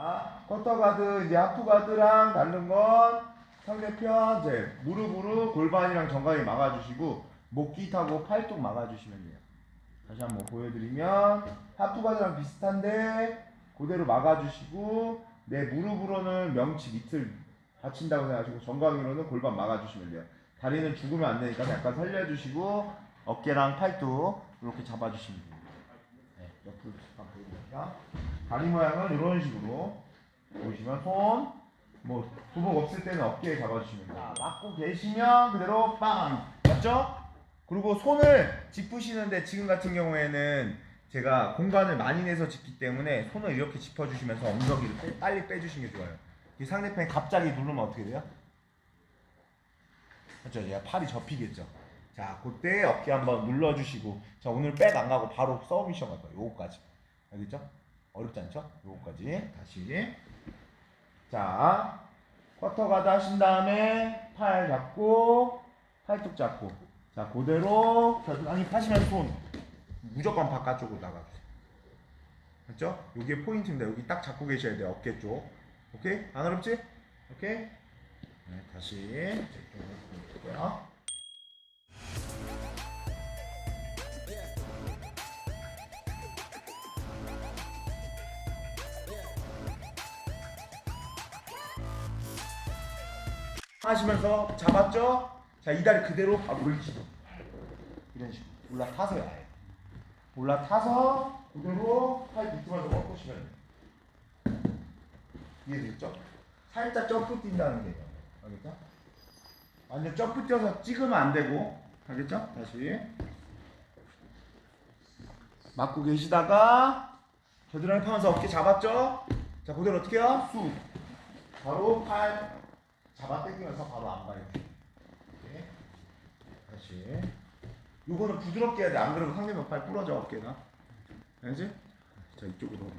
자, 쿼터가드, 이제 하프가드랑 다른 건 상대편 이제 무릎으로 골반이랑 정강이 막아주시고 목기 타고 팔뚝 막아주시면 돼요. 다시 한번 보여드리면 하프가드랑 비슷한데 그대로 막아주시고 내 무릎으로는 명치 밑을 받친다고 생각하시고 정강이로는 골반 막아주시면 돼요. 다리는 죽으면 안 되니까 약간 살려주시고 어깨랑 팔뚝 이렇게 잡아주시면 돼요. 네, 옆으로 잠깐 보여드릴게요. 다리 모양은 이런 식으로 보시면 손, 뭐 두목 없을 때는 어깨에 잡아주시면 돼요. 자, 맞고 계시면 그대로 빵 맞죠? 그리고 손을 짚으시는데 지금 같은 경우에는 제가 공간을 많이 내서 짚기 때문에 손을 이렇게 짚어주시면서 엉덩이를 빼- 빨리 빼주시는 게 좋아요. 이 상대편이 갑자기 누르면 어떻게 돼요? 그렇죠. 얘가 팔이 접히겠죠. 자, 그때 어깨 한번 눌러주시고 자 오늘 백 안 가고 바로 서브미션 갈 거예요. 요거까지 알겠죠? 어렵지 않죠? 요거까지 다시 자 쿼터 가다 하신 다음에 팔 잡고 팔뚝 잡고 자 그대로 겨드랑이 파시면 손 무조건 바깥쪽으로 나가주세요. 맞죠? 요게 포인트입니다. 여기 딱 잡고 계셔야 돼요. 어깨 쪽. 오케이? 안 어렵지? 오케이? 네, 다시 볼게요. 하시면서 잡았죠? 자, 이 다리 그대로 바로 올리시고. 이런 식으로. 올라타서요, 아예. 올라타서 그대로 팔 밑으로 꺾으시면 돼요. 이해됐죠? 살짝 점프 뛴다는 게 알겠죠? 완전 점프 뛰어서 찍으면 안 되고 알겠죠? 다시 맞고 계시다가 겨드랑이 파면서 어깨 잡았죠? 자 그대로 어떻게 해요? 쑥 바로 팔 잡아 당기면서 바로 안 가요. 이렇게. 다시. 요거는 부드럽게 해야 돼. 안 그러면 상대방 팔 부러져 어깨가. 알지? 자 이쪽으로